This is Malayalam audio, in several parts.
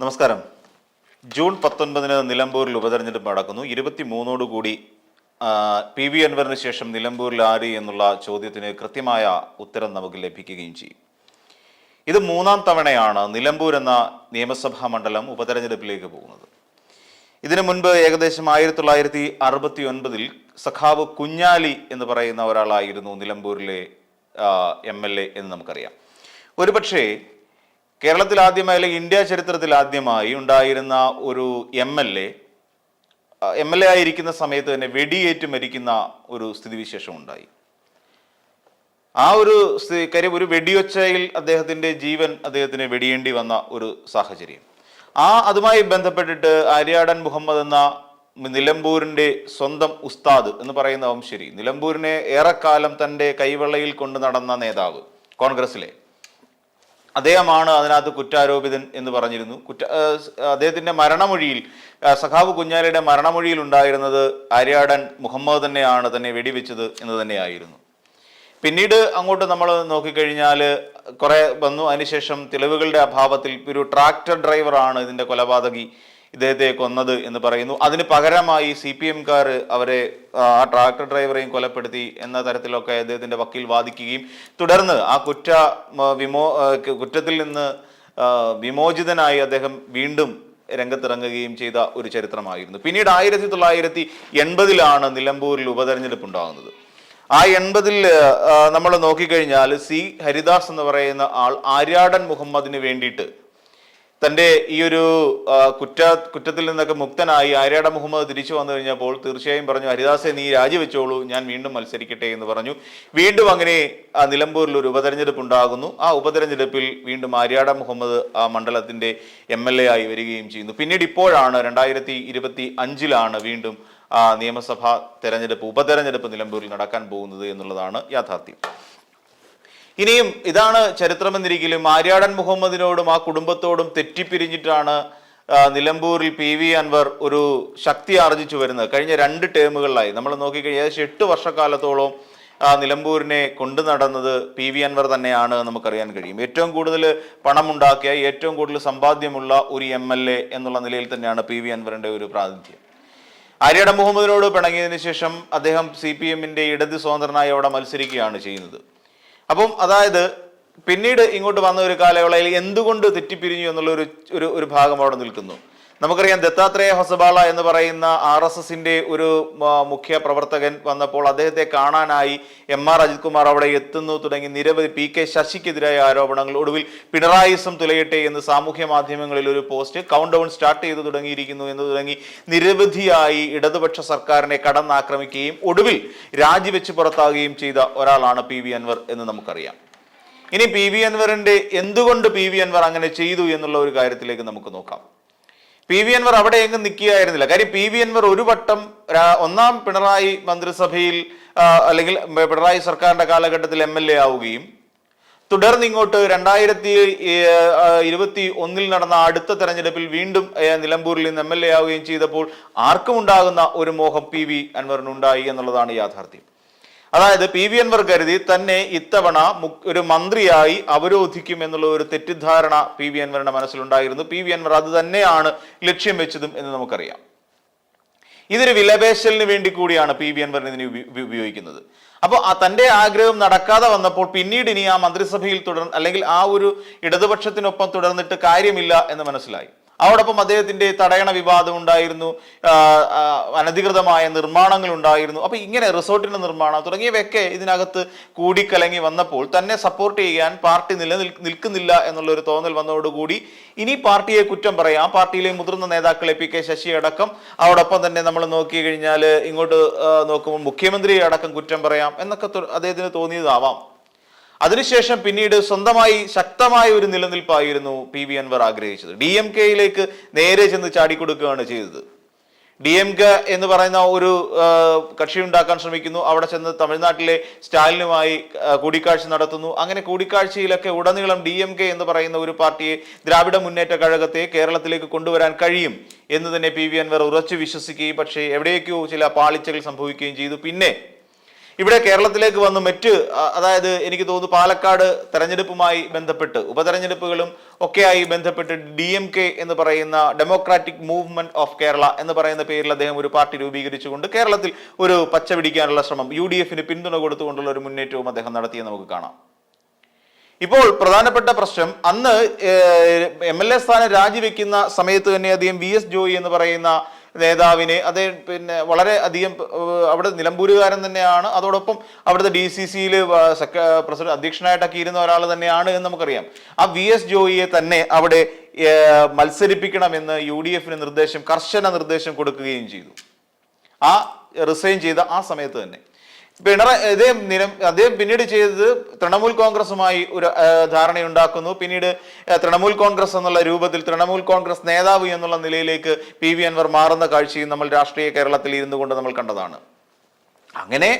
നമസ്കാരം. ജൂൺ പത്തൊൻപതിന് നിലമ്പൂരിൽ ഉപതെരഞ്ഞെടുപ്പ് നടക്കുന്നു. ഇരുപത്തി മൂന്നോടുകൂടി പി വി അൻവറിന് ശേഷം നിലമ്പൂരിൽ ആര് എന്നുള്ള ചോദ്യത്തിന് കൃത്യമായ ഉത്തരം നമുക്ക് ലഭിക്കുകയും ചെയ്യും. ഇത് മൂന്നാം തവണയാണ് നിലമ്പൂർ എന്ന നിയമസഭാ മണ്ഡലം ഉപതെരഞ്ഞെടുപ്പിലേക്ക് പോകുന്നത്. ഇതിനു മുൻപ് ഏകദേശം ആയിരത്തി തൊള്ളായിരത്തി അറുപത്തി ഒൻപതിൽ സഖാവ് കുഞ്ഞാലി എന്ന് പറയുന്ന ഒരാളായിരുന്നു നിലമ്പൂരിലെ എം എൽ എ എന്ന് നമുക്കറിയാം. ഒരുപക്ഷേ കേരളത്തിൽ ആദ്യമായി അല്ലെങ്കിൽ ഇന്ത്യ ചരിത്രത്തിൽ ആദ്യമായി ഉണ്ടായിരുന്ന ഒരു M L A M L A ആയിരിക്കുന്ന സമയത്ത് തന്നെ വെടിയേറ്റ് മരിക്കുന്ന ഒരു സ്ഥിതിവിശേഷം ഉണ്ടായി. ആ ഒരു കാര്യം ഒരു വെടിയൊച്ചയിൽ അദ്ദേഹത്തിന്റെ ജീവൻ അദ്ദേഹത്തിന് വെടിയേണ്ടി വന്ന ഒരു സാഹചര്യം. ആ അതുമായി ബന്ധപ്പെട്ടിട്ട് ആര്യാടൻ മുഹമ്മദ് എന്ന നിലമ്പൂരിന്റെ സ്വന്തം ഉസ്താദ് എന്ന് പറയുന്ന ശരി. നിലമ്പൂരിനെ ഏറെക്കാലം തന്റെ കൈവെള്ളയിൽ കൊണ്ട് നടന്ന നേതാവ് കോൺഗ്രസിലെ അദ്ദേഹമാണ് അതിനകത്ത് കുറ്റാരോപിതൻ എന്ന് പറഞ്ഞിരുന്നു. കുറ്റ അദ്ദേഹത്തിന്റെ മരണമൊഴിയിൽ സഖാബ് കുഞ്ഞാലയുടെ മരണമൊഴിയിൽ ഉണ്ടായിരുന്നത് ആര്യാടൻ മുഹമ്മദ് തന്നെയാണ് തന്നെ വെടിവെച്ചത് എന്ന് തന്നെയായിരുന്നു. പിന്നീട് അങ്ങോട്ട് നമ്മൾ നോക്കിക്കഴിഞ്ഞാൽ കുറേ വന്നു. അതിനുശേഷം തെളിവുകളുടെ അഭാവത്തിൽ ഒരു ട്രാക്ടർ ഡ്രൈവറാണ് ഇതിന്റെ കൊലപാതകി ഇദ്ദേഹത്തെ കൊന്നത് എന്ന് പറയുന്നു. അതിന് പകരമായി സി പി എംകാർ അവരെ ആ ട്രാക്ടർ ഡ്രൈവറെയും കൊലപ്പെടുത്തി എന്ന തരത്തിലൊക്കെ അദ്ദേഹത്തിന്റെ വക്കീൽ വാദിക്കുകയും തുടർന്ന് ആ കുറ്റ വിമോ കുറ്റത്തിൽ നിന്ന് വിമോചിതനായി അദ്ദേഹം വീണ്ടും രംഗത്തിറങ്ങുകയും ചെയ്ത ഒരു ചരിത്രമായിരുന്നു. പിന്നീട് ആയിരത്തി തൊള്ളായിരത്തി എൺപതിലാണ് നിലമ്പൂരിൽ ഉപതെരഞ്ഞെടുപ്പ് ഉണ്ടാകുന്നത് ആ എൺപതിൽ നമ്മൾ നോക്കിക്കഴിഞ്ഞാൽ സി ഹരിദാസ് എന്ന് പറയുന്ന ആൾ ആര്യാടൻ മുഹമ്മദിന് വേണ്ടിയിട്ട് തന്റെ ഈ ഒരു കുറ്റ കുറ്റത്തിൽ നിന്നൊക്കെ മുക്തനായി ആര്യാട മുഹമ്മദ് തിരിച്ചു വന്നു കഴിഞ്ഞപ്പോൾ തീർച്ചയായും പറഞ്ഞു ഹരിദാസെ നീ രാജിവെച്ചോളൂ ഞാൻ വീണ്ടും മത്സരിക്കട്ടെ എന്ന് പറഞ്ഞു. വീണ്ടും അങ്ങനെ നിലമ്പൂരിൽ ഒരു ഉപതെരഞ്ഞെടുപ്പ് ഉണ്ടാകുന്നു. ആ ഉപതെരഞ്ഞെടുപ്പിൽ വീണ്ടും ആര്യാട മുഹമ്മദ് ആ മണ്ഡലത്തിന്റെ എം എൽ എ ആയി വരികയും ചെയ്യുന്നു. പിന്നീട് ഇപ്പോഴാണ് രണ്ടായിരത്തി ഇരുപത്തി അഞ്ചിലാണ് വീണ്ടും നിയമസഭാ തെരഞ്ഞെടുപ്പ് ഉപതെരഞ്ഞെടുപ്പ് നിലമ്പൂരിൽ നടക്കാൻ പോകുന്നത് എന്നുള്ളതാണ് യാഥാർത്ഥ്യം. ഇനിയും ഇതാണ് ചരിത്രമെന്നിരിക്കലും ആര്യാടൻ മുഹമ്മദിനോടും ആ കുടുംബത്തോടും തെറ്റിപ്പിരിഞ്ഞിട്ടാണ് നിലമ്പൂരിൽ പി വി അൻവർ ഒരു ശക്തി ആർജിച്ചു വരുന്നത്. കഴിഞ്ഞ രണ്ട് ടേമുകളിലായി. നമ്മൾ നോക്കിക്കഴിഞ്ഞാൽ ഏകദേശം എട്ട് വർഷക്കാലത്തോളം നിലമ്പൂരിനെ കൊണ്ടു നടന്നത് പി വി അൻവർ തന്നെയാണ് നമുക്കറിയാൻ കഴിയും. ഏറ്റവും കൂടുതൽ പണമുണ്ടാക്കിയ ഏറ്റവും കൂടുതൽ സമ്പാദ്യമുള്ള ഒരു എം എൽ എ എന്നുള്ള നിലയിൽ തന്നെയാണ് പി വി അൻവറിന്റെ ഒരു പ്രാതിനിധ്യം. ആര്യട മുഹമ്മദിനോട് പിണങ്ങിയതിനു ശേഷം അദ്ദേഹം സി പി എമ്മിന്റെ ഇടത് സ്വതന്ത്രനായി അവിടെ മത്സരിക്കുകയാണ് ചെയ്യുന്നത്. അപ്പം അതായത് പിന്നീട് ഇങ്ങോട്ട് വന്ന ഒരു കാലയളവിൽ എന്തുകൊണ്ട് തെറ്റിപ്പിരിഞ്ഞു എന്നുള്ള ഒരു ഒരു ഭാഗം അവിടെ നിൽക്കുന്നു. നമുക്കറിയാം ദത്താത്രേയ ഹൊസബാള എന്ന് പറയുന്ന ആർ എസ് എസിന്റെ ഒരു മുഖ്യ പ്രവർത്തകൻ വന്നപ്പോൾ അദ്ദേഹത്തെ കാണാനായി എം ആർ അജിത് കുമാർ അവിടെ എത്തുന്നു തുടങ്ങി നിരവധി പി കെ ശശിക്കെതിരായ ആരോപണങ്ങൾ. ഒടുവിൽ പിണറായിസം തുലയട്ടെ എന്ന് സാമൂഹ്യ മാധ്യമങ്ങളിൽ ഒരു പോസ്റ്റ് കൗണ്ട് ഡൗൺ സ്റ്റാർട്ട് ചെയ്തു തുടങ്ങിയിരിക്കുന്നു എന്ന് തുടങ്ങി നിരവധിയായി ഇടതുപക്ഷ സർക്കാരിനെ കടന്നാക്രമിക്കുകയും ഒടുവിൽ രാജിവെച്ച് പുറത്താകുകയും ചെയ്ത ഒരാളാണ് പി വി അൻവർ എന്ന് നമുക്കറിയാം. ഇനി പി വി അൻവറിന്റെ എന്തുകൊണ്ട് പി വി അൻവർ അങ്ങനെ ചെയ്തു എന്നുള്ള ഒരു കാര്യത്തിലേക്ക് നമുക്ക് നോക്കാം. പി വി അൻവർ അവിടെ എങ്ങും നിൽക്കുകയായിരുന്നില്ല. കാര്യം പി വി അൻവർ ഒരു വട്ടം ഒന്നാം പിണറായി മന്ത്രിസഭയിൽ അല്ലെങ്കിൽ പിണറായി സർക്കാരിന്റെ കാലഘട്ടത്തിൽ എം എൽ എ ആവുകയും തുടർന്ന് ഇങ്ങോട്ട് രണ്ടായിരത്തി ഇരുപത്തി ഒന്നിൽ നടന്ന അടുത്ത തെരഞ്ഞെടുപ്പിൽ വീണ്ടും നിലമ്പൂരിൽ നിന്ന് എം എൽ എ ആവുകയും ചെയ്തപ്പോൾ ആർക്കും ഉണ്ടാകുന്ന ഒരു മോഹം പി വി അൻവറിനുണ്ടായി എന്നുള്ളതാണ് യാഥാർത്ഥ്യം. അതായത് പി വി അൻവർ കരുതി തന്നെ ഇത്തവണ ഒരു മന്ത്രിയായി അവരോധിക്കും എന്നുള്ള ഒരു തെറ്റിദ്ധാരണ പി വി അൻവറിന്റെ മനസ്സിലുണ്ടായിരുന്നു. പി വി അൻവർ അത് തന്നെയാണ് ലക്ഷ്യം വെച്ചതും എന്ന് നമുക്കറിയാം. ഇതൊരു വിലപേശലിന് വേണ്ടി കൂടിയാണ് പി വി അൻവറിന് ഇതിനെ ഉപ- ഉപ- ഉപയോഗിക്കുന്നത്. അപ്പോൾ ആ തന്റെ ആഗ്രഹം നടക്കാതെ വന്നപ്പോൾ പിന്നീട് ഇനി ആ മന്ത്രിസഭയിൽ തുടർ അല്ലെങ്കിൽ ആ ഒരു ഇടതുപക്ഷത്തിനൊപ്പം തുടർന്നിട്ട് കാര്യമില്ല എന്ന് മനസ്സിലായി. അതോടൊപ്പം അദ്ദേഹത്തിന്റെ തടയണ വിവാദം ഉണ്ടായിരുന്നു. അനധികൃതമായ നിർമ്മാണങ്ങൾ ഉണ്ടായിരുന്നു. അപ്പൊ ഇങ്ങനെ റിസോർട്ടിന്റെ നിർമ്മാണം തുടങ്ങിയവയൊക്കെ ഇതിനകത്ത് കൂടിക്കലങ്ങി വന്നപ്പോൾ തന്നെ സപ്പോർട്ട് ചെയ്യാൻ പാർട്ടി നില നിൽക്കുന്നില്ല എന്നുള്ള ഒരു തോന്നൽ വന്നതോടുകൂടി ഇനി പാർട്ടിയെ കുറ്റം പറയാം. പാർട്ടിയിലെ മുതിർന്ന നേതാക്കളെ പി കെ ശശി അടക്കം. അതോടൊപ്പം തന്നെ നമ്മൾ നോക്കി കഴിഞ്ഞാൽ ഇങ്ങോട്ട് നോക്കുമ്പോൾ മുഖ്യമന്ത്രിയെ അടക്കം കുറ്റം പറയാം എന്നൊക്കെ അദ്ദേഹത്തിന് തോന്നിയതാവാം. അതിനുശേഷം പിന്നീട് സ്വന്തമായി ശക്തമായ ഒരു നിലനിൽപ്പായിരുന്നു പി വി അൻവർ ആഗ്രഹിച്ചത്. ഡി എം കെയിലേക്ക് നേരെ ചെന്ന് ചാടിക്കൊടുക്കുകയാണ് ചെയ്തത്. ഡി എം കെ എന്ന് പറയുന്ന ഒരു കക്ഷി ഉണ്ടാക്കാൻ ശ്രമിക്കുന്നു. അവിടെ ചെന്ന് തമിഴ്നാട്ടിലെ സ്റ്റാലിനുമായി കൂടിക്കാഴ്ച നടത്തുന്നു. അങ്ങനെ കൂടിക്കാഴ്ചയിലൊക്കെ ഉടനീളം ഡി എം കെ എന്ന് പറയുന്ന ഒരു പാർട്ടിയെ ദ്രാവിഡ മുന്നേറ്റ കഴകത്തെ കേരളത്തിലേക്ക് കൊണ്ടുവരാൻ കഴിയും എന്ന് തന്നെ പി വി അൻവർ ഉറച്ചു വിശ്വസിക്കുകയും പക്ഷേ എവിടെയൊക്കെയോ ചില പാളിച്ചകൾ സംഭവിക്കുകയും ചെയ്തു. പിന്നെ ഇവിടെ കേരളത്തിലേക്ക് വന്ന് മറ്റ് അതായത് എനിക്ക് തോന്നുന്നു പാലക്കാട് തെരഞ്ഞെടുപ്പുമായി ബന്ധപ്പെട്ട് ഉപതെരഞ്ഞെടുപ്പുകളും ഒക്കെയായി ബന്ധപ്പെട്ട് ഡി എം കെ എന്ന് പറയുന്ന ഡെമോക്രാറ്റിക് മൂവ്മെന്റ് ഓഫ് കേരള എന്ന് പറയുന്ന പേരിൽ അദ്ദേഹം ഒരു പാർട്ടി രൂപീകരിച്ചുകൊണ്ട് കേരളത്തിൽ ഒരു പച്ച പിടിക്കാനുള്ള ശ്രമം യു ഡി എഫിന് പിന്തുണ കൊടുത്തുകൊണ്ടുള്ള ഒരു മുന്നേറ്റവും അദ്ദേഹം നടത്തിയെന്ന് നമുക്ക് കാണാം. ഇപ്പോൾ പ്രധാനപ്പെട്ട പ്രശ്നം അന്ന് എം എൽ എ സ്ഥാനം രാജിവെക്കുന്ന സമയത്ത് തന്നെ അദ്ദേഹം വി എസ് ജോയി എന്ന് പറയുന്ന നേതാവിനെ അത് പിന്നെ വളരെ അധികം അവിടെ നിലമ്പൂരുകാരൻ തന്നെയാണ്. അതോടൊപ്പം അവിടുത്തെ ഡി സി സിയിൽ പ്രസിഡന്റ് അധ്യക്ഷനായിട്ടൊക്കെ ഇരുന്ന ഒരാൾ തന്നെയാണ് എന്ന് നമുക്കറിയാം. ആ വി എസ് ജോയിയെ തന്നെ അവിടെ മത്സരിപ്പിക്കണമെന്ന് യു ഡി എഫിന് നിർദ്ദേശം കർശന നിർദ്ദേശം കൊടുക്കുകയും ചെയ്തു. ആ റിസൈൻ ചെയ്ത ആ സമയത്ത് തന്നെ. പിണറായി അദ്ദേഹം നിരം അദ്ദേഹം പിന്നീട് ചെയ്തത് തൃണമൂൽ കോൺഗ്രസുമായി ഒരു ധാരണയുണ്ടാക്കുന്നു. പിന്നീട് തൃണമൂൽ കോൺഗ്രസ് എന്നുള്ള രൂപത്തിൽ തൃണമൂൽ കോൺഗ്രസ് നേതാവ് എന്നുള്ള നിലയിലേക്ക് പി വി അൻവർ മാറുന്ന കാഴ്ചയും നമ്മൾ രാഷ്ട്രീയ കേരളത്തിൽ ഇരുന്നു കൊണ്ട് നമ്മൾ കണ്ടതാണ്. അങ്ങനെ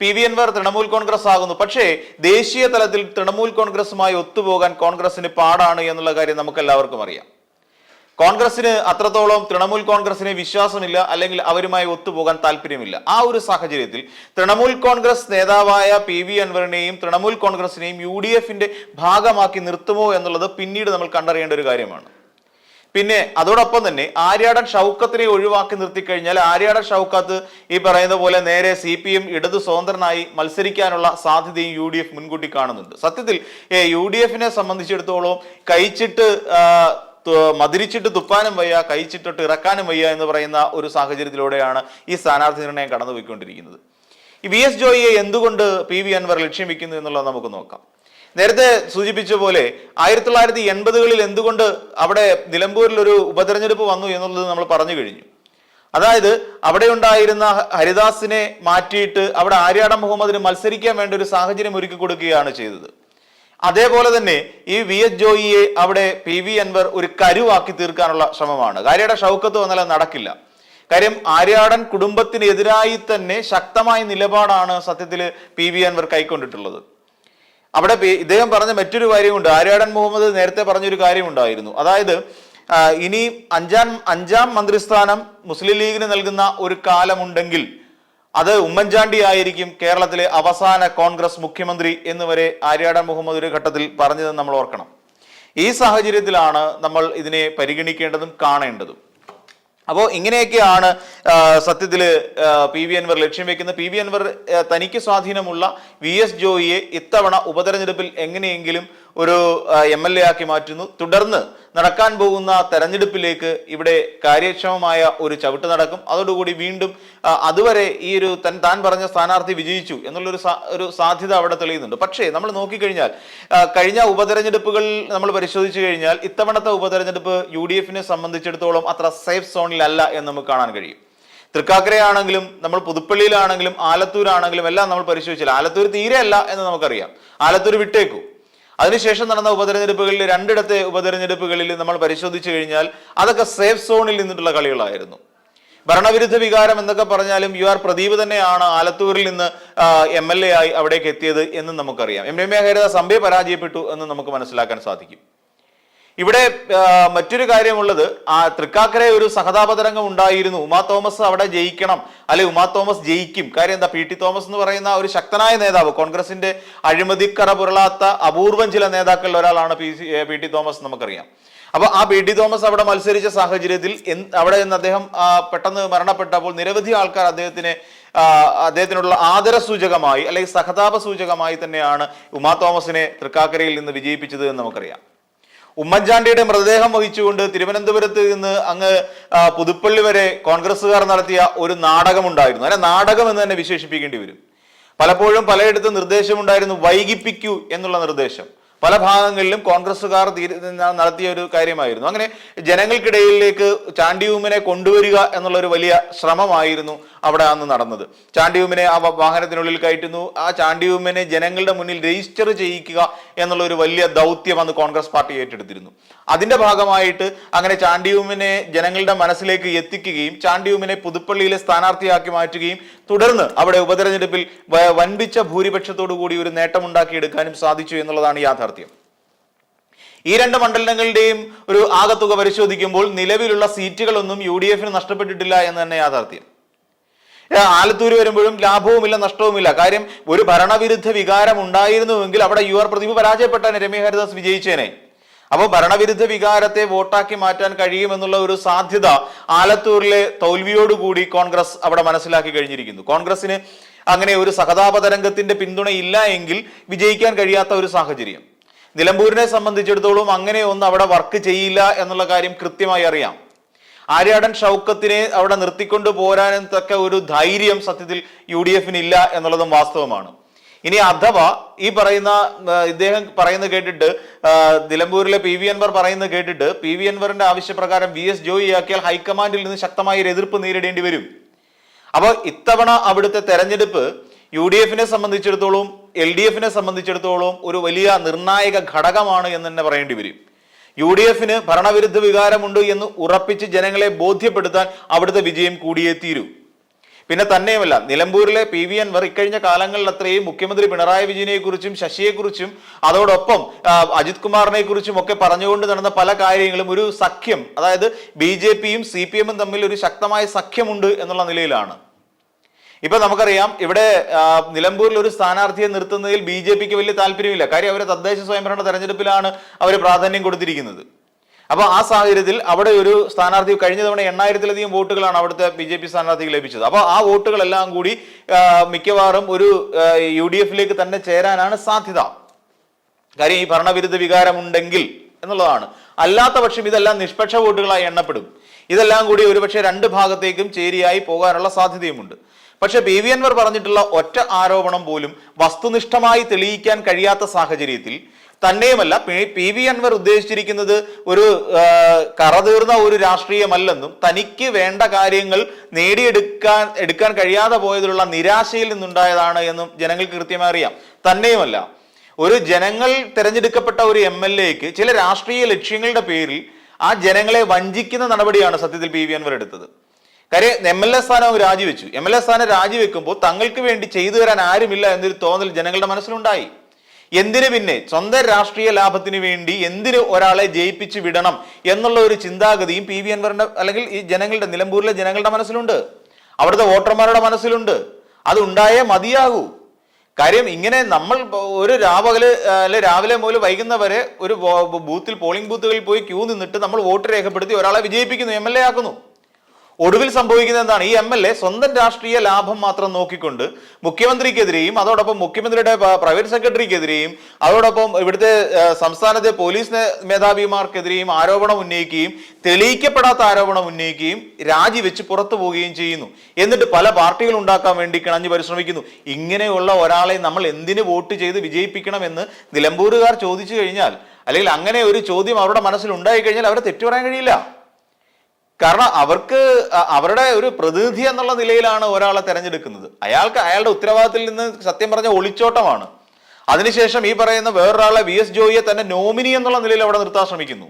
പി വി അൻവർ തൃണമൂൽ കോൺഗ്രസ് ആകുന്നു. പക്ഷേ ദേശീയ തലത്തിൽ തൃണമൂൽ കോൺഗ്രസുമായി ഒത്തുപോകാൻ കോൺഗ്രസിന് പാടാണ് എന്നുള്ള കാര്യം നമുക്ക് എല്ലാവർക്കും അറിയാം. കോൺഗ്രസിന് അത്രത്തോളം തൃണമൂൽ കോൺഗ്രസിനെ വിശ്വാസമില്ല അല്ലെങ്കിൽ അവരുമായി ഒത്തുപോകാൻ താല്പര്യമില്ല. ആ ഒരു സാഹചര്യത്തിൽ തൃണമൂൽ കോൺഗ്രസ് നേതാവായ പി വി അൻവറിനെയും തൃണമൂൽ കോൺഗ്രസിനെയും യു ഡി എഫിന്റെ ഭാഗമാക്കി നിർത്തുമോ എന്നുള്ളത് പിന്നീട് നമ്മൾ കണ്ടറിയേണ്ട ഒരു കാര്യമാണ്. പിന്നെ അതോടൊപ്പം തന്നെ ആര്യാടൻ ഷൗക്കത്തിനെ ഒഴിവാക്കി നിർത്തിക്കഴിഞ്ഞാൽ ആര്യാടൻ ഷൗക്കത്ത് ഈ പറയുന്ന പോലെ നേരെ സി പി എം ഇടതു സ്വതന്ത്രനായി മത്സരിക്കാനുള്ള സാധ്യതയും യു ഡി എഫ് മുൻകൂട്ടി കാണുന്നുണ്ട്. സത്യത്തിൽ യു ഡി എഫിനെ സംബന്ധിച്ചിടത്തോളം കഴിച്ചിട്ട് മതിരിച്ചിട്ട് തുപ്പാനും വയ്യ കഴിച്ചിട്ടിട്ട് ഇറക്കാനും വയ്യ എന്ന് പറയുന്ന ഒരു സാഹചര്യത്തിലൂടെയാണ് ഈ സ്ഥാനാർത്ഥി നിർണയം കടന്നുപോയിക്കൊണ്ടിരിക്കുന്നത്. ഈ വി എസ് ജോയിയെ എന്തുകൊണ്ട് പി വി അൻവർ ലക്ഷ്യം വെക്കുന്നു എന്നുള്ളത് നമുക്ക് നോക്കാം. നേരത്തെ സൂചിപ്പിച്ച പോലെ ആയിരത്തി തൊള്ളായിരത്തി എൺപതുകളിൽ എന്തുകൊണ്ട് അവിടെ നിലമ്പൂരിൽ ഒരു ഉപതെരഞ്ഞെടുപ്പ് വന്നു എന്നുള്ളത് നമ്മൾ പറഞ്ഞു കഴിഞ്ഞു. അതായത് അവിടെ ഉണ്ടായിരുന്ന ഹരിദാസിനെ മാറ്റിയിട്ട് അവിടെ ആര്യാടം മുഹമ്മദിന് മത്സരിക്കാൻ വേണ്ട ഒരു സാഹചര്യം ഒരുക്കി കൊടുക്കുകയാണ് ചെയ്തത്. അതേപോലെ തന്നെ ഈ വി എസ് ജോയിയെ അവിടെ പി വി അൻവർ ഒരു കരുവാക്കി തീർക്കാനുള്ള ശ്രമമാണ്. കാര്യയുടെ ഷൗക്കത്ത് വന്നാൽ നടക്കില്ല. കാര്യം ആര്യാടൻ കുടുംബത്തിനെതിരായി തന്നെ ശക്തമായ നിലപാടാണ് സത്യത്തിൽ പി വി അൻവർ കൈക്കൊണ്ടിട്ടുള്ളത്. അവിടെ ഇദ്ദേഹം പറഞ്ഞ മറ്റൊരു കാര്യമുണ്ട്. ആര്യാടൻ മുഹമ്മദ് നേരത്തെ പറഞ്ഞൊരു കാര്യമുണ്ടായിരുന്നു. അതായത് ഇനി അഞ്ചാം അഞ്ചാം മന്ത്രിസ്ഥാനം മുസ്ലിം ലീഗിന് നൽകുന്ന ഒരു കാലമുണ്ടെങ്കിൽ അത് ഉമ്മൻചാണ്ടി ആയിരിക്കും കേരളത്തിലെ അവസാന കോൺഗ്രസ് മുഖ്യമന്ത്രി എന്ന് വരെ ആര്യാടൻ മുഹമ്മദ് ഒരു ഘട്ടത്തിൽ പറഞ്ഞത് നമ്മൾ ഓർക്കണം. ഈ സാഹചര്യത്തിലാണ് നമ്മൾ ഇതിനെ പരിഗണിക്കേണ്ടതും കാണേണ്ടതും. അപ്പോൾ ഇങ്ങനെയൊക്കെയാണ് സത്യത്തിൽ പി വി അൻവർ ലക്ഷ്യം വെക്കുന്നത്. പി വി അൻവർ തനിക്ക് സ്വാധീനമുള്ള വി എസ് ജോയിയെ ഇത്തവണ ഉപതെരഞ്ഞെടുപ്പിൽ എങ്ങനെയെങ്കിലും ഒരു എം എൽ എ ആക്കി മാറ്റുന്നു. തുടർന്ന് നടക്കാൻ പോകുന്ന തെരഞ്ഞെടുപ്പിലേക്ക് ഇവിടെ കാര്യക്ഷമമായ ഒരു ചവിട്ട് നടക്കും. അതോടുകൂടി വീണ്ടും അതുവരെ ഈ ഒരു തൻ താൻ പറഞ്ഞ സ്ഥാനാർത്ഥി വിജയിച്ചു എന്നുള്ളൊരു ഒരു സാധ്യത അവിടെ തെളിയുന്നുണ്ട്. പക്ഷേ നമ്മൾ നോക്കിക്കഴിഞ്ഞാൽ കഴിഞ്ഞ ഉപതെരഞ്ഞെടുപ്പുകളിൽ നമ്മൾ പരിശോധിച്ചു കഴിഞ്ഞാൽ ഇത്തവണത്തെ ഉപതെരഞ്ഞെടുപ്പ് യു ഡി എഫിനെ സംബന്ധിച്ചിടത്തോളം അത്ര സേഫ് സോണിലല്ല എന്ന് നമുക്ക് കാണാൻ കഴിയും. തൃക്കാക്കരയാണെങ്കിലും നമ്മൾ പുതുപ്പള്ളിയിലാണെങ്കിലും ആലത്തൂരാണെങ്കിലും എല്ലാം നമ്മൾ പരിശോധിച്ചില്ല ആലത്തൂർ തീരെയല്ല എന്ന് നമുക്കറിയാം. ആലത്തൂർ വിട്ടേക്കു. അതിനുശേഷം നടന്ന ഉപതെരഞ്ഞെടുപ്പുകളിൽ രണ്ടിടത്തെ ഉപതെരഞ്ഞെടുപ്പുകളിൽ നമ്മൾ പരിശോധിച്ചു കഴിഞ്ഞാൽ അതൊക്കെ സേഫ് സോണിൽ നിന്നിട്ടുള്ള കളികളായിരുന്നു. ഭരണവിരുദ്ധ വികാരം എന്നൊക്കെ പറഞ്ഞാലും യു ആർ പ്രദീപ് തന്നെയാണ് ആലത്തൂരിൽ നിന്ന് എം എൽ എ ആയി അവിടേക്ക് എത്തിയത് എന്ന് നമുക്കറിയാം. എം രമ്യ ഹരിദാസ് അമ്പെ പരാജയപ്പെട്ടു എന്ന് നമുക്ക് മനസ്സിലാക്കാൻ സാധിക്കും. ഇവിടെ മറ്റൊരു കാര്യമുള്ളത് ആ തൃക്കാക്കര ഒരു സഹതാപതരംഗം ഉണ്ടായിരുന്നു. ഉമാ തോമസ് അവിടെ ജയിക്കണം. അല്ലെ ഉമാ തോമസ് ജയിക്കും. കാര്യം എന്താ പി ടി തോമസ് എന്ന് പറയുന്ന ഒരു ശക്തനായ നേതാവ് കോൺഗ്രസിന്റെ അഴിമതിക്കറ പുരളാത്ത അപൂർവം ചില നേതാക്കളിൽ ഒരാളാണ് പി പി ടി തോമസ് നമുക്കറിയാം. അപ്പൊ ആ പി ടി തോമസ് അവിടെ മത്സരിച്ച സാഹചര്യത്തിൽ അവിടെ നിന്ന് അദ്ദേഹം പെട്ടെന്ന് മരണപ്പെട്ടപ്പോൾ നിരവധി ആൾക്കാർ അദ്ദേഹത്തിനെ അദ്ദേഹത്തിനുള്ള ആദര സൂചകമായി അല്ലെങ്കിൽ സഹതാപ സൂചകമായി തന്നെയാണ് ഉമാ തോമസിനെ തൃക്കാക്കരയിൽ നിന്ന് വിജയിപ്പിച്ചത് എന്ന് നമുക്കറിയാം. ഉമ്മൻചാണ്ടിയുടെ മൃതദേഹം വഹിച്ചുകൊണ്ട് തിരുവനന്തപുരത്ത് നിന്ന് അങ്ങ് പുതുപ്പള്ളി വരെ കോൺഗ്രസ്സുകാർ നടത്തിയ ഒരു നാടകമുണ്ടായിരുന്നു. അല്ലെ നാടകം എന്ന് തന്നെ വിശേഷിപ്പിക്കേണ്ടി വരും. പലപ്പോഴും പലയിടത്തും നിർദ്ദേശമുണ്ടായിരുന്നു വൈകിപ്പിക്കൂ എന്നുള്ള നിർദ്ദേശം. പല ഭാഗങ്ങളിലും കോൺഗ്രസ്സുകാർ തീരെ- നടത്തിയ ഒരു കാര്യമായിരുന്നു. അങ്ങനെ ജനങ്ങൾക്കിടയിലേക്ക് ചാണ്ടിയൂമിനെ കൊണ്ടുവരിക എന്നുള്ള ഒരു വലിയ ശ്രമമായിരുന്നു അവിടെ അന്ന് നടന്നത്. ചാണ്ടിയൂമിനെ ആ വാഹനത്തിനുള്ളിൽ കയറ്റുന്നു. ആ ചാണ്ടിയൂമിനെ ജനങ്ങളുടെ മുന്നിൽ രജിസ്റ്റർ ചെയ്യിക്കുക എന്നുള്ള ഒരു വലിയ ദൗത്യം അന്ന് കോൺഗ്രസ് പാർട്ടി ഏറ്റെടുത്തിരുന്നു. അതിന്റെ ഭാഗമായിട്ട് അങ്ങനെ ചാണ്ടിയൂമിനെ ജനങ്ങളുടെ മനസ്സിലേക്ക് എത്തിക്കുകയും ചാണ്ടിയൂമിനെ പുതുപ്പള്ളിയിലെ സ്ഥാനാർത്ഥിയാക്കി മാറ്റുകയും തുടർന്ന് അവിടെ ഉപതെരഞ്ഞെടുപ്പിൽ വൻപിച്ച ഭൂരിപക്ഷത്തോടു കൂടി ഒരു നേട്ടമുണ്ടാക്കിയെടുക്കാനും സാധിച്ചു എന്നുള്ളതാണ് യാഥാർത്ഥ്യം. ഈ രണ്ട് മണ്ഡലങ്ങളുടെയും ഒരു ആകത്തുക പരിശോധിക്കുമ്പോൾ നിലവിലുള്ള സീറ്റുകളൊന്നും യു ഡി എഫിന് നഷ്ടപ്പെട്ടിട്ടില്ല എന്ന് തന്നെ യാഥാർത്ഥ്യം. ആലത്തൂര് വരുമ്പോഴും ലാഭവുമില്ല നഷ്ടവുമില്ല. കാര്യം ഒരു ഭരണവിരുദ്ധ വികാരം ഉണ്ടായിരുന്നുവെങ്കിൽ അവിടെ യു ആർ പ്രദീപ് പരാജയപ്പെട്ടാണ് രമ്യ ഹരിദാസ് വിജയിച്ചേനെ. അപ്പോൾ ഭരണവിരുദ്ധ വികാരത്തെ വോട്ടാക്കി മാറ്റാൻ കഴിയുമെന്നുള്ള ഒരു സാധ്യത ആലത്തൂരിലെ തോൽവിയോടുകൂടി കോൺഗ്രസ് അവിടെ മനസ്സിലാക്കി കഴിഞ്ഞിരിക്കുന്നു. കോൺഗ്രസിന് അങ്ങനെ ഒരു സഹതാപതരംഗത്തിന്റെ പിന്തുണ ഇല്ല എങ്കിൽ വിജയിക്കാൻ കഴിയാത്ത ഒരു സാഹചര്യം. നിലമ്പൂരിനെ സംബന്ധിച്ചിടത്തോളം അങ്ങനെ ഒന്നും അവിടെ വർക്ക് ചെയ്യില്ല എന്നുള്ള കാര്യം കൃത്യമായി അറിയാം. ആര്യാടൻ ഷൗക്കത്തിനെ അവിടെ നിർത്തിക്കൊണ്ട് പോരാനും തക്ക ഒരു ധൈര്യം സത്യത്തിൽ യു ഡി എന്നുള്ളതും വാസ്തവമാണ്. ഇനി അഥവാ ഈ പറയുന്ന ഇദ്ദേഹം പറയുന്നത് കേട്ടിട്ട് നിലമ്പൂരിലെ പി വി അൻവർ പറയുന്നത് കേട്ടിട്ട് പി വി അൻവറിന്റെ ആവശ്യപ്രകാരം വി എസ് ജോയി ആക്കിയാൽ ഹൈക്കമാൻഡിൽ നിന്ന് ശക്തമായ ഒരു എതിർപ്പ് നേരിടേണ്ടി വരും. അപ്പോൾ ഇത്തവണ അവിടുത്തെ തെരഞ്ഞെടുപ്പ് യു ഡി എഫിനെ സംബന്ധിച്ചിടത്തോളം എൽ ഡി എഫിനെ സംബന്ധിച്ചിടത്തോളം ഒരു വലിയ നിർണായക ഘടകമാണ് എന്ന് തന്നെ പറയേണ്ടി വരും. യു ഡി എഫിന് ഭരണവിരുദ്ധ വികാരമുണ്ട് എന്ന് ഉറപ്പിച്ച് ജനങ്ങളെ ബോധ്യപ്പെടുത്താൻ അവിടുത്തെ വിജയം കൂടിയേ തീരൂ. പിന്നെ തന്നെയുമല്ല നിലമ്പൂരിലെ പി വി അൻവർ ഇക്കഴിഞ്ഞ കാലങ്ങളിൽ അത്രയും മുഖ്യമന്ത്രി പിണറായി വിജയനെ കുറിച്ചും ശശിയെക്കുറിച്ചും അതോടൊപ്പം അജിത് കുമാറിനെ കുറിച്ചും ഒക്കെ പറഞ്ഞുകൊണ്ട് നടന്ന പല കാര്യങ്ങളും ഒരു സഖ്യം അതായത് ബി ജെ പിയും സി പി എമ്മും തമ്മിൽ ഒരു ശക്തമായ സഖ്യമുണ്ട് എന്നുള്ള നിലയിലാണ്. ഇപ്പൊ നമുക്കറിയാം ഇവിടെ നിലമ്പൂരിൽ ഒരു സ്ഥാനാർത്ഥിയെ നിർത്തുന്നതിൽ ബി ജെ പിക്ക് വലിയ താല്പര്യമില്ല. കാര്യം അവരെ തദ്ദേശ സ്വയംഭരണ തെരഞ്ഞെടുപ്പിലാണ് അവർ പ്രാധാന്യം കൊടുത്തിരിക്കുന്നത്. അപ്പൊ ആ സാഹചര്യത്തിൽ അവിടെ ഒരു സ്ഥാനാർത്ഥി കഴിഞ്ഞ തവണ എണ്ണായിരത്തിലധികം വോട്ടുകളാണ് അവിടുത്തെ ബി ജെ പി സ്ഥാനാർത്ഥിക്ക് ലഭിച്ചത്. അപ്പൊ ആ വോട്ടുകളെല്ലാം കൂടി മിക്കവാറും ഒരു യു ഡി എഫിലേക്ക് തന്നെ ചേരാനാണ് സാധ്യത. കാര്യം ഈ ഭരണവിരുദ്ധ വികാരമുണ്ടെങ്കിൽ എന്നുള്ളതാണ്. അല്ലാത്ത പക്ഷം ഇതെല്ലാം നിഷ്പക്ഷ വോട്ടുകളായി എണ്ണപ്പെടും. ഇതെല്ലാം കൂടി ഒരുപക്ഷെ രണ്ട് ഭാഗത്തേക്കും ചേരിയായി പോകാനുള്ള സാധ്യതയുമുണ്ട്. പക്ഷെ പി വി അൻവർ പറഞ്ഞിട്ടുള്ള ഒറ്റ ആരോപണം പോലും വസ്തുനിഷ്ഠമായി തെളിയിക്കാൻ കഴിയാത്ത സാഹചര്യത്തിൽ തന്നെയുമല്ല പി- വി അൻവർ ഉദ്ദേശിച്ചിരിക്കുന്നത് ഒരു കറതീർന്ന ഒരു രാഷ്ട്രീയമല്ലെന്നും തനിക്ക് വേണ്ട കാര്യങ്ങൾ നേടിയെടുക്കാൻ എടുക്കാൻ കഴിയാതെ പോയതിലുള്ള നിരാശയിൽ നിന്നുണ്ടായതാണ് എന്നും ജനങ്ങൾക്ക് കൃത്യമായി അറിയാം. തന്നെയുമല്ല ഒരു ജനങ്ങൾ തിരഞ്ഞെടുക്കപ്പെട്ട ഒരു എം എൽ എക്ക് ചില രാഷ്ട്രീയ ലക്ഷ്യങ്ങളുടെ പേരിൽ ആ ജനങ്ങളെ വഞ്ചിക്കുന്ന നടപടിയാണ് സത്യത്തിൽ പി വി അൻവർ എടുത്തത്. കാര്യം എം എൽ എ സ്ഥാനം രാജിവെച്ചു. എം എൽ എ സ്ഥാനം രാജിവെക്കുമ്പോൾ തങ്ങൾക്ക് വേണ്ടി ചെയ്തു തരാൻ ആരുമില്ല എന്നൊരു തോന്നൽ ജനങ്ങളുടെ മനസ്സിലുണ്ടായി. എന്തിനു പിന്നെ? സ്വന്തം രാഷ്ട്രീയ ലാഭത്തിന് വേണ്ടി എന്തിന് ഒരാളെ ജയിപ്പിച്ച് വിടണം എന്നുള്ള ഒരു ചിന്താഗതിയും പി വി അൻവറിന്റെ അല്ലെങ്കിൽ ഈ ജനങ്ങളുടെ നിലമ്പൂരിലെ ജനങ്ങളുടെ മനസ്സിലുണ്ട്. അവിടുത്തെ വോട്ടർമാരുടെ മനസ്സിലുണ്ട്. അത് ഉണ്ടായേ മതിയാകൂ. കാര്യം ഇങ്ങനെ നമ്മൾ ഒരു രാവകൽ അല്ലെ രാവിലെ മുതൽ വൈകുന്നവരെ ഒരു ബൂത്തിൽ പോളിംഗ് ബൂത്തുകളിൽ പോയി ക്യൂ നിന്നിട്ട് നമ്മൾ വോട്ട് രേഖപ്പെടുത്തി ഒരാളെ വിജയിപ്പിക്കുന്നു എം എൽ എ ആക്കുന്നു. ഒടുവിൽ സംഭവിക്കുന്നത് എന്താണ്? ഈ എം എൽ എ സ്വന്തം രാഷ്ട്രീയ ലാഭം മാത്രം നോക്കിക്കൊണ്ട് മുഖ്യമന്ത്രിക്കെതിരെയും അതോടൊപ്പം മുഖ്യമന്ത്രിയുടെ പ്രൈവറ്റ് സെക്രട്ടറിക്കെതിരെയും അതോടൊപ്പം ഇവിടുത്തെ സംസ്ഥാനത്തെ പോലീസ് മേധാവിമാർക്കെതിരെയും ആരോപണം ഉന്നയിക്കുകയും തെളിയിക്കപ്പെടാത്ത ആരോപണം ഉന്നയിക്കുകയും രാജിവെച്ച് പുറത്തു പോവുകയും ചെയ്യുന്നു. എന്നിട്ട് പല പാർട്ടികൾ ഉണ്ടാക്കാൻ വേണ്ടി കിണഞ്ഞു പരിശ്രമിക്കുന്നു. ഇങ്ങനെയുള്ള ഒരാളെ നമ്മൾ എന്തിന് വോട്ട് ചെയ്ത് വിജയിപ്പിക്കണം എന്ന് നിലമ്പൂരുകാർ ചോദിച്ചു കഴിഞ്ഞാൽ അല്ലെങ്കിൽ അങ്ങനെ ഒരു ചോദ്യം അവരുടെ മനസ്സിൽ ഉണ്ടായി കഴിഞ്ഞാൽ അവരെ തെറ്റു പറയാൻ കഴിയില്ല. കാരണം അവർക്ക് അവരുടെ ഒരു പ്രതിനിധി എന്നുള്ള നിലയിലാണ് ഒരാളെ തെരഞ്ഞെടുക്കുന്നത്. അയാൾക്ക് അയാളുടെ ഉത്തരവാദിത്തത്തിൽ നിന്ന് സത്യം പറഞ്ഞ ഒളിച്ചോട്ടമാണ്. അതിനുശേഷം ഈ പറയുന്ന വേറൊരാളെ വി എസ് ജോയിയെ തന്നെ നോമിനി എന്നുള്ള നിലയിൽ അവിടെ നിർത്താൻ ശ്രമിക്കുന്നു.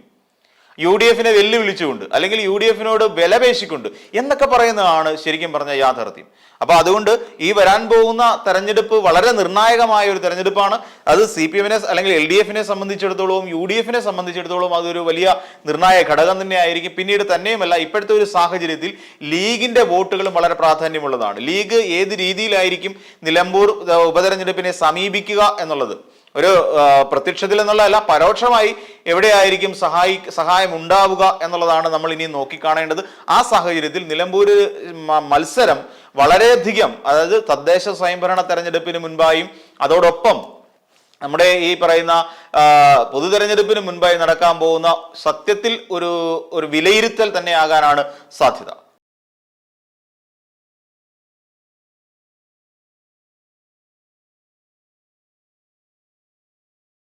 യു ഡി എഫിനെ വെല്ലുവിളിച്ചുകൊണ്ട് അല്ലെങ്കിൽ യു ഡി എഫിനോട് വിലപേശിക്കൊണ്ട് എന്നൊക്കെ പറയുന്നതാണ് ശരിക്കും പറഞ്ഞ യാഥാർത്ഥ്യം. അപ്പൊ അതുകൊണ്ട് ഈ വരാൻ പോകുന്ന തെരഞ്ഞെടുപ്പ് വളരെ നിർണായകമായ ഒരു തെരഞ്ഞെടുപ്പാണ്. അത് സി പി എമ്മിനെ അല്ലെങ്കിൽ എൽ ഡി എഫിനെ സംബന്ധിച്ചിടത്തോളം യു ഡി എഫിനെ സംബന്ധിച്ചിടത്തോളം അതൊരു വലിയ നിർണായക ഘടകം തന്നെയായിരിക്കും. പിന്നീട് തന്നെയുമല്ല ഇപ്പോഴത്തെ ഒരു സാഹചര്യത്തിൽ ലീഗിന്റെ വോട്ടുകളും വളരെ പ്രാധാന്യമുള്ളതാണ്. ലീഗ് ഏത് രീതിയിലായിരിക്കും നിലമ്പൂർ ഉപതെരഞ്ഞെടുപ്പിനെ സമീപിക്കുക എന്നുള്ളത്. ഒരു പ്രത്യക്ഷത്തിൽ എന്നുള്ളതല്ല പരോക്ഷമായി എവിടെയായിരിക്കും സഹായി സഹായം ഉണ്ടാവുക എന്നുള്ളതാണ് നമ്മൾ ഇനി നോക്കിക്കാണേണ്ടത്. ആ സാഹചര്യത്തിൽ നിലമ്പൂർ മത്സരം വളരെയധികം അതായത് തദ്ദേശ സ്വയംഭരണ തെരഞ്ഞെടുപ്പിന് മുൻപായും അതോടൊപ്പം നമ്മുടെ ഈ പറയുന്ന പൊതു തെരഞ്ഞെടുപ്പിന് മുൻപായി നടക്കാൻ പോകുന്ന സത്യത്തിൽ ഒരു ഒരു വിലയിരുത്തൽ തന്നെ ആകാനാണ് സാധ്യത.